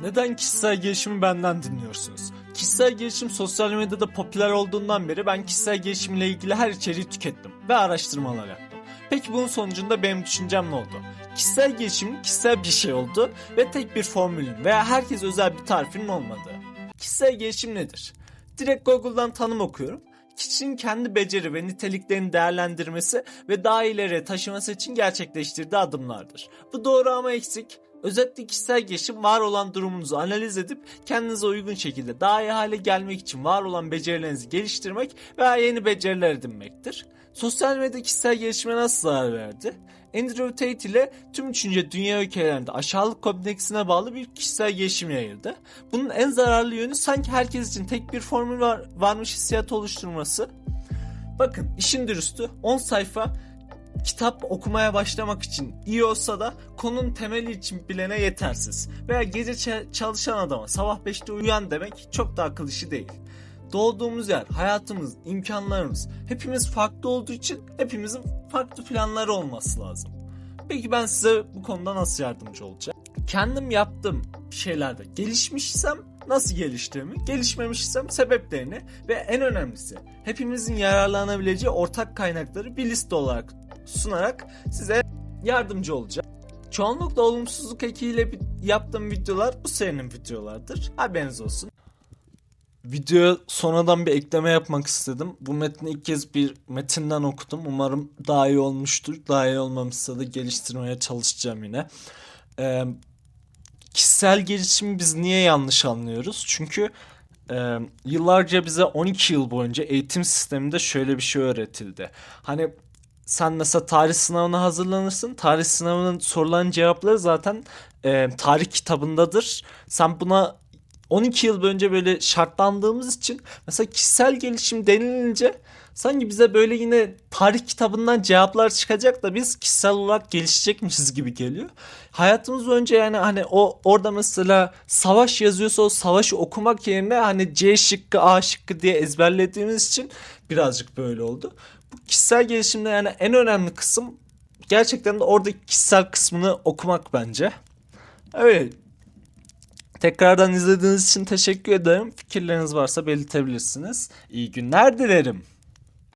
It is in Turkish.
Neden kişisel gelişimi benden dinliyorsunuz? Kişisel gelişim sosyal medyada popüler olduğundan beri ben kişisel gelişimle ilgili her içeriği tükettim ve araştırmalar yaptım. Peki bunun sonucunda benim düşüncem ne oldu? Kişisel gelişim kişisel bir şey oldu ve tek bir formülün veya herkes özel bir tarifinin olmadığı. Kişisel gelişim nedir? Direkt Google'dan tanım okuyorum. Kişinin kendi beceri ve niteliklerini değerlendirmesi ve daha ileriye taşıması için gerçekleştirdiği adımlardır. Bu doğru ama eksik. Özetle kişisel gelişim var olan durumunuzu analiz edip kendinize uygun şekilde daha iyi hale gelmek için var olan becerilerinizi geliştirmek veya yeni beceriler edinmektir. Sosyal medya kişisel gelişime nasıl zarar verdi? Andrew Tate ile tüm üçüncü dünya ülkelerinde aşağılık kompleksine bağlı bir kişisel gelişim yayıldı. Bunun en zararlı yönü sanki herkes için tek bir formül var, varmış hissiyatı oluşturması. Bakın işin dürüstü 10 sayfa kitap okumaya başlamak için iyi olsa da konunun temeli için bilene yetersiz. Veya gece çalışan adama sabah 5'te uyan demek çok da akıl işi değil. Doğduğumuz yer, hayatımız, imkanlarımız hepimiz farklı olduğu için hepimizin farklı planları olması lazım. Peki ben size bu konuda nasıl yardımcı olacağım? Kendim yaptığım şeylerde gelişmişsem nasıl geliştiğimi, gelişmemişsem sebeplerini ve en önemlisi hepimizin yararlanabileceği ortak kaynakları bir liste olarak sunarak size yardımcı olacağım. Çoğunlukla olumsuzluk ekiyle yaptığım videolar bu serinin videolardır. Haberiniz olsun. Videoya sonradan bir ekleme yapmak istedim. Bu metni ilk kez bir metinden okudum. Umarım daha iyi olmuştur. Daha iyi olmamışsa da geliştirmeye çalışacağım yine. Ee, kişisel gelişimi biz niye yanlış anlıyoruz? Çünkü e, yıllarca bize 12 yıl boyunca eğitim sisteminde şöyle bir şey öğretildi. Hani sen mesela tarih sınavına hazırlanırsın. Tarih sınavının sorulan cevapları zaten e, tarih kitabındadır. Sen buna 12 yıl önce böyle şartlandığımız için mesela kişisel gelişim denilince sanki bize böyle yine tarih kitabından cevaplar çıkacak da biz kişisel olarak gelişecekmişiz gibi geliyor. Hayatımız önce yani hani o orada mesela savaş yazıyorsa o savaşı okumak yerine hani C şıkkı A şıkkı diye ezberlediğimiz için birazcık böyle oldu. Kişisel gelişimde yani en önemli kısım gerçekten de oradaki kişisel kısmını okumak bence. Öyle Tekrardan izlediğiniz için teşekkür ederim. Fikirleriniz varsa belirtebilirsiniz. İyi günler dilerim.